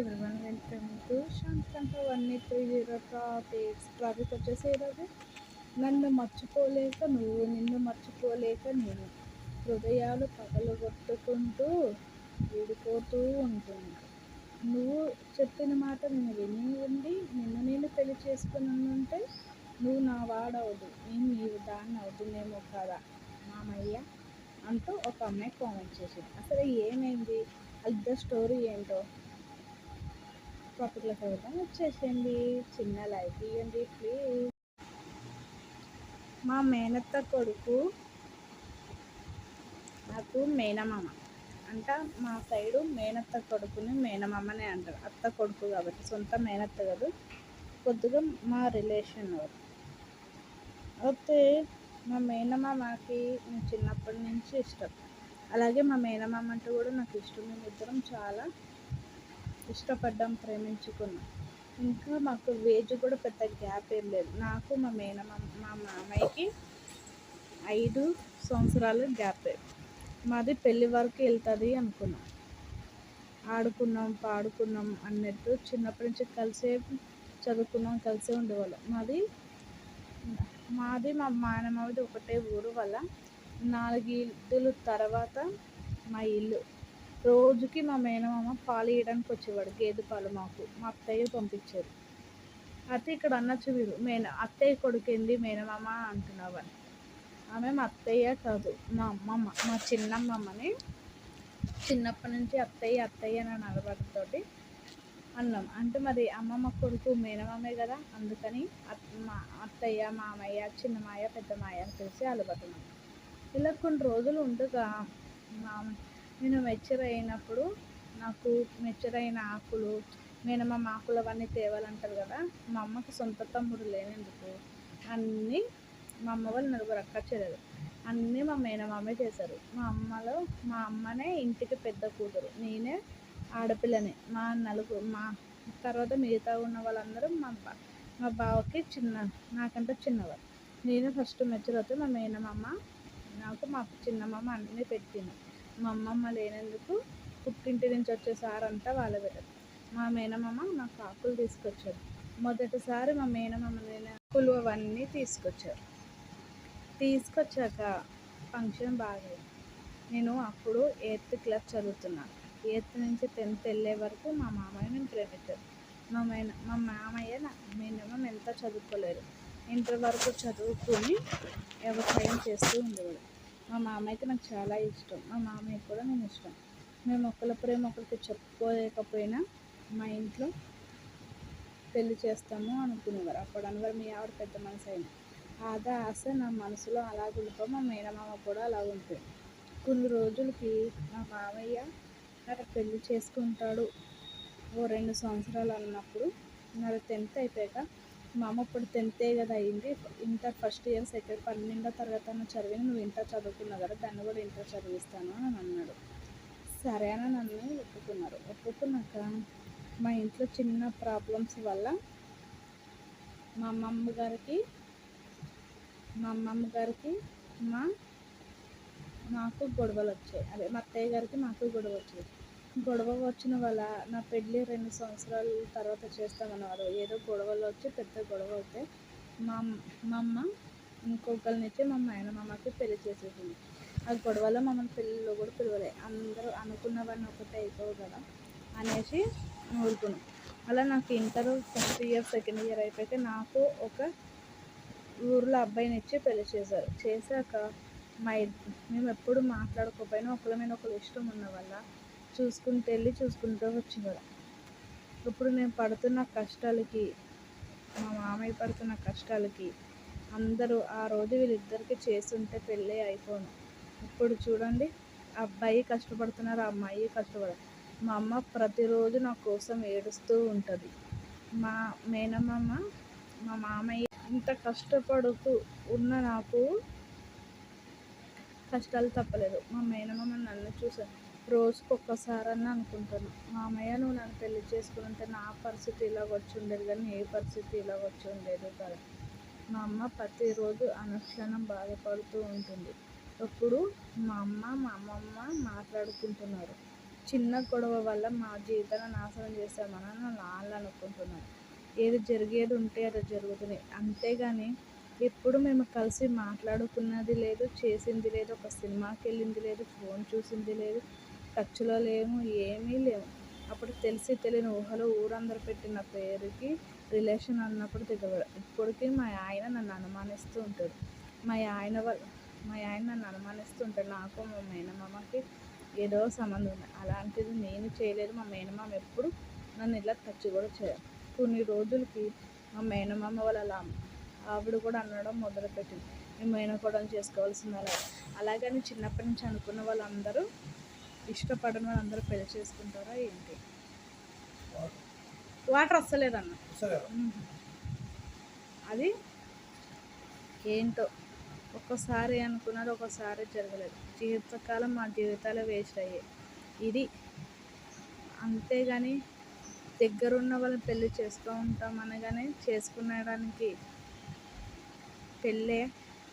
Everyone welcome to శాంతంత one three zero traffics traffic వచ్చేసి ఈరోజు నన్ను మర్చిపోలేక నువ్వు నిన్ను మర్చిపోలేక నేను హృదయాలు పగలు కొట్టుకుంటూ విడిపోతూ ఉంటుంది నువ్వు చెప్పిన మాట నేను విని ఉండి నిన్ను నేను పెళ్ళి చేసుకుని ఉంటే నువ్వు నా వాడవద్దు నేను నీవు దాన్ని అవుతుందేమో కదా మామయ్య అంటూ ఒక అమ్మాయి కామెంట్ చేసింది. అసలు ఏమైంది? అది స్టోరీ ఏంటో? టాపిక్లో వెళ్దాం వచ్చేసేయండి. చిన్న లైక్ ఇవ్వండి ప్లీజ్ మా మేనత్త కొడుకు నాకు మేనమామ. అంట మా సైడు మేనత్త కొడుకుని మేనమామనే అంటారు. అత్త కొడుకు కాబట్టి సొంత మేనత్త కాదు. కొద్దిగా మా రిలేషన్ అయితే మా మేనమామకి నేను చిన్నప్పటి నుంచి ఇష్టం. అలాగే మా మేనమామ అంటే కూడా నాకు ఇష్టం. మేము ఇద్దరం చాలా ఇష్టపడ్డాం ప్రేమించుకున్నాం. ఇంకా మాకు వేజ్ కూడా పెద్ద గ్యాప్ ఏం లేదు. నాకు మా మేనమ్మ మా మామయ్యకి ఐదు సంవత్సరాలు గ్యాప్ మాది పెళ్ళి వరకు వెళ్తుంది అనుకున్నాం. ఆడుకున్నాం పాడుకున్నాం అన్నట్టు చిన్నప్పటి నుంచి కలిసే చదువుకున్నాం కలిసే ఉండేవాళ్ళం. మాది మాది మా మానమావిది ఒకటే ఊరు వల్ల నాలుగు తర్వాత మా ఇల్లు రోజుకి మా మేనమామ పాలు ఇవ్వడానికి వచ్చేవాడు గేదె పాలు మాకు. మా అత్తయ్య పంపించారు. అయితే ఇక్కడ అనొచ్చు మీరు మేన అత్తయ్య కొడుకేంది మేనమామ అంటున్నావని ఆమె మా అత్తయ్య కాదు మా అమ్మమ్మ మా చిన్నమ్మమ్మని చిన్నప్పటి నుంచి అత్తయ్య అత్తయ్య అని అలవాటుతోటి అన్నాం. అంటే మరి అమ్మమ్మ కొడుకు మేనమామే కదా అందుకని మా అత్తయ్య మామయ్య చిన్నమాయ పెద్దమాయ అని తెలిసి అలవాటున్నాం ఇలా కొన్ని రోజులు ఉండగా మా నేను మెచ్యూర్ అయినప్పుడు నాకు మెచ్యూర్ అయిన ఆకులు మేనమామ ఆకులు అవన్నీ తేవాలంటారు కదా మా అమ్మకి సొంత తమ్ముడు లేనందుకు అన్నీ మా అమ్మ వాళ్ళు నలుగురు అక్క చెల్లెలు. అన్నీ మా మేనమామే చేశారు. మా అమ్మలో మా అమ్మనే ఇంటికి పెద్ద కూతురు. నేనే ఆడపిల్లని. మా నలుగురు మా తర్వాత మిగతా ఉన్న వాళ్ళందరూ మా మా బావకి చిన్న నాకంటే చిన్నవారు. నేను ఫస్ట్ మెచ్యూర్ అవుతే మా మేనమామ నాకు మా చిన్నమామ అన్నీ పెట్టింది. మా అమ్మమ్మ లేనందుకు పుట్టింటి నుంచి వచ్చే సార్ అంతా వాళ్ళ పెట్టారు మా మేనమామ నాకు ఆకులు తీసుకొచ్చారు. మొదటిసారి మా మేనమామ నేను ఆకులు అవన్నీ తీసుకొచ్చారు. తీసుకొచ్చాక ఫంక్షన్ బాగా నేను అప్పుడు ఎయిత్ క్లాస్ చదువుతున్నాను. ఎయిత్ నుంచి టెన్త్ వెళ్ళే వరకు మా మామయ్య నేను ప్రేమించాను మా మేన మా మామయ్య నా మేనమ్మ ఎంత చదువుకోలేరు ఇంటర్ వరకు చదువుకొని వ్యవసాయం చేస్తూ ఉండేవాడు. మా మామయ్యకి నాకు చాలా ఇష్టం. మా మామయ్య కూడా నేను ఇష్టం. మేము ఒకరి ప్రేమ ఒకరికి చెప్పుకోలేకపోయినా మా ఇంట్లో పెళ్ళి చేస్తాము అనుకునేవారు. అప్పుడు అనవారు మీ ఆవిడ పెద్ద మనసు అయినా ఆదా ఆశ నా మనసులో అలా ఉండిపో మా మేనమామ కూడా అలా ఉంటుంది కొన్ని రోజులకి మా మామయ్య నాకు పెళ్ళి చేసుకుంటాడు. ఓ రెండు సంవత్సరాలు అన్నప్పుడు నాకు టెన్త్ అయిపోయాక మా అమ్మ ఇప్పుడు టెన్తే కదా అయింది. ఇంటర్ ఫస్ట్ ఇయర్ సెకండ్ పన్నెండో తరగతి అన్న చదివిన నువ్వు ఇంటర్ చదువుకున్నావు కదా దాన్ని కూడా ఇంటర్ చదివిస్తాను అని అన్నాడు. సరే అని నన్ను ఒప్పుకున్నారు. ఒప్పుకున్నాక మా ఇంట్లో చిన్న ప్రాబ్లమ్స్ వల్ల మా అమ్మమ్మ గారికి మా అమ్మమ్మ గారికి మా మాకు గొడవలు వచ్చాయి. అదే మా అత్తయ్య గారికి మాకు గొడవ వచ్చాయి. గొడవ వచ్చిన వల్ల నా పెళ్ళి రెండు సంవత్సరాల తర్వాత చేస్తామన్నారు ఏదో గొడవలు వచ్చి పెద్ద గొడవ అవుతే మా మా అమ్మ ఇంకొకరిని ఇచ్చి మా మేనమామకి పెళ్ళి చేసేసింది. ఆ గొడవలో మమ్మల్ని పెళ్ళిలో కూడా పిలవలే. అందరూ అనుకున్నవన్నీ ఒకటే అయిపోవు కదా అనేసి ఊరుకున్నాం. అలా నాకు inter first year second year అయిపోయాక నాకు ఒక ఊర్లో అబ్బాయిని ఇచ్చి పెళ్ళి చేశారు. చేశాక మా మేము ఎప్పుడు మాట్లాడుకోకపోయినా ఒకరి మీద ఒకరు ఇష్టం ఉన్న వల్ల చూసుకుంటూ వెళ్ళి చూసుకుంటూ వచ్చేవాడు ఇప్పుడు నేను పడుతున్న కష్టాలకి మా మామయ్య పడుతున్న కష్టాలకి అందరూ ఆ రోజు వీళ్ళిద్దరికి చేస్తుంటే పెళ్ళి అయిపోను. ఇప్పుడు చూడండి అబ్బాయి కష్టపడుతున్నారు అమ్మాయి కష్టపడ మా అమ్మ ప్రతిరోజు నా కోసం ఏడుస్తూ ఉంటుంది. మా మేనమామ మా మామయ్య ఇంత కష్టపడుతూ ఉన్న నాకు కష్టాలు తప్పలేదు. మా మేనమామ నన్ను చూసాను రోజుకి ఒక్కసారన్నా అనుకుంటాను. మామయ్య నువ్వు నన్ను పెళ్ళి చేసుకుంటే నా పరిస్థితి ఇలా వచ్చి ఉండేది కానీ ఏ పరిస్థితి ఇలా వచ్చి ఉండేది కదా. మా అమ్మ ప్రతిరోజు అనుక్షణం బాధపడుతూ ఉంటుంది. అప్పుడు మా అమ్మ మా అమ్మమ్మ మాట్లాడుకుంటున్నారు. చిన్న గొడవ వల్ల మా జీవితాన్ని నాశనం చేస్తామని నాన్న అనుకుంటున్నారు. ఏది జరిగేది ఉంటే అది జరుగుతుంది. అంతేగాని ఎప్పుడు మేము కలిసి మాట్లాడుకున్నది లేదు చేసింది లేదు ఒక సినిమాకి వెళ్ళింది లేదు ఫోన్ చూసింది లేదు టచ్లో లేము ఏమీ లేవు. అప్పుడు తెలిసి తెలియని ఊహలో ఊరందరూ పెట్టిన పేరుకి రిలేషన్ అన్నప్పుడు దిగబడ ఇప్పటికీ మా ఆయన నన్ను అనుమానిస్తూ ఉంటాడు. మా ఆయన వల్ల మా ఆయన నన్ను అనుమానిస్తూ ఉంటాడు. నాకు మా మేనమామకి ఏదో సంబంధం ఉంది. అలాంటిది నేను చేయలేదు. మా మేనమామ ఎప్పుడు నన్ను ఇలా టచ్ కూడా చేయదు. కొన్ని రోజులకి మా మేనమామ వాళ్ళ ఆవిడ కూడా అనడం మొదలుపెట్టింది. మేము మేనకోడలు చేసుకోవాల్సింది అలా అలాగని చిన్నప్పటి నుంచి అనుకున్న వాళ్ళందరూ ఇష్టపడిన వాళ్ళందరూ పెళ్ళి చేసుకుంటారా ఏంటి? వాటర్ వస్తలేదన్న అది ఏంటో? ఒక్కసారి అనుకున్నది ఒకసారి జరగలేదు. జీవితకాలం మా జీవితాలు వేస్ట్ అయ్యాయి. ఇది అంతేగాని దగ్గరున్న వాళ్ళని పెళ్ళి చేసుకో ఉంటాం అనగానే చేసుకునేడానికి పెళ్ళే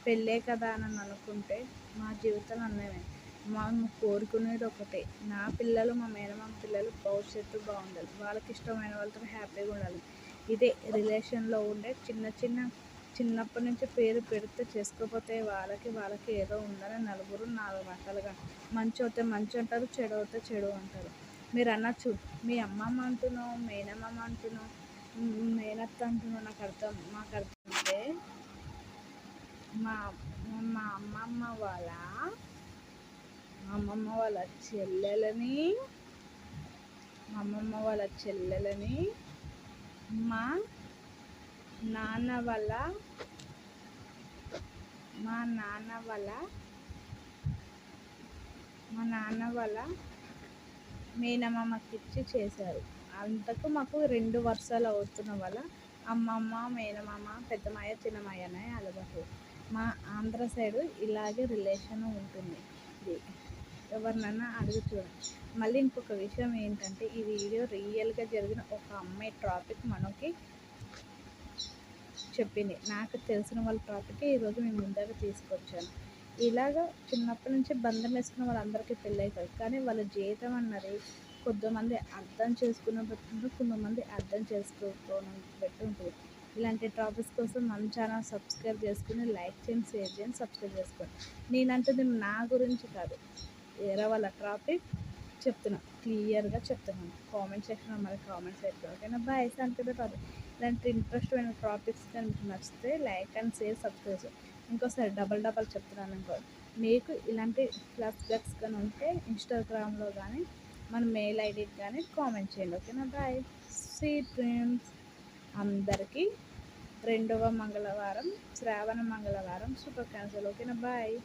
పెళ్ళే కదా అని అనుకుంటే మా జీవితాలు అన్నమే మనం కోరుకునేది ఒకటే. నా పిల్లలు మా మేనమామ పిల్లలు భవిష్యత్తు బాగుండాలి. వాళ్ళకి ఇష్టమైన వాళ్ళతో హ్యాపీగా ఉండాలి. ఇదే రిలేషన్లో ఉండే చిన్న చిన్న చిన్నప్పటి నుంచి పేరు పెడితే చేసుకోకపోతే వాళ్ళకి వాళ్ళకి ఏదో ఉందని నలుగురు నాలుగు రకాలుగా మంచి అవుతే మంచి అంటారు చెడు అవుతే చెడు అంటారు. మీరు అనొచ్చు మీ అమ్మమ్మ అంటున్నావు మేనమ్మమ్మ అంటున్నావు మేనత్త అంటున్నావు నాకు అర్థం మాకు అర్థం అంటే మా మా అమ్మమ్మ వాళ్ళ అమ్మమ్మ వాళ్ళ చెల్లెలని మా అమ్మమ్మ వాళ్ళ చెల్లెలని మా నాన్న వాళ్ళ మా నాన్న వాళ్ళ మా నాన్న వాళ్ళ మేనమామకి ఇచ్చి చేశారు. అంతకు మాకు రెండు వర్షాలు అవుతున్న వల్ల అమ్మమ్మ మేనమామ పెద్దమాయ చిన్నమాయ అనే అలవాటు. మా ఆంధ్ర సైడు ఇలాగే రిలేషన్ ఉంటుంది. ఎవరినన్నా అడుగు చూడండి. మళ్ళీ ఇంకొక విషయం ఏంటంటే ఈ వీడియో రియల్గా జరిగిన ఒక అమ్మాయి టాపిక్ మనకి చెప్పింది. నాకు తెలిసిన వాళ్ళ టాపిక్ ఈరోజు మేము ముందర తీసుకొచ్చాను. ఇలాగ చిన్నప్పటి నుంచి బంధం వేసుకున్న వాళ్ళందరికీ పెళ్ళి అవుతుంది కానీ వాళ్ళ జీవితం అన్నది కొంతమంది అర్థం చేసుకున్న బట్టి కొంతమంది అర్థం చేసుకోవడం బట్టి ఉంటుంది ఇలాంటి టాపిక్స్ కోసం మన ఛానల్ సబ్స్క్రైబ్ చేసుకుని లైక్ చేయండి షేర్ చేయండి సబ్స్క్రైబ్ చేసుకోండి. నేనంటుంది నా గురించి కాదు. ఏరా వాళ్ళ టాపిక్ చెప్తున్నా. క్లియర్గా చెప్తున్నాను. కామెంట్ సెక్షన్ మరి కామెంట్స్ అయితే ఓకేనా? బాయ్ సంతలో కాదు ఇలాంటి ఇంట్రెస్ట్ అయిన టాపిక్స్ మీకు నచ్చితే లైక్ అండ్ షేర్ సబ్స్క్రైబ్ ఇంకోసారి డబల్ డబల్ చెప్తున్నాను అనుకో. మీకు ఇలాంటి ప్లస్ బ్లగ్స్ కానీ ఉంటే ఇన్స్టాగ్రామ్లో కానీ మన మెయిల్ ఐడికి కానీ కామెంట్ చేయండి. ఓకేనా? బాయ్ సీ ట్రీమ్స్ అందరికీ రెండవ మంగళవారం శ్రావణ మంగళవారం సూపర్ ఓకేనా? బాయ్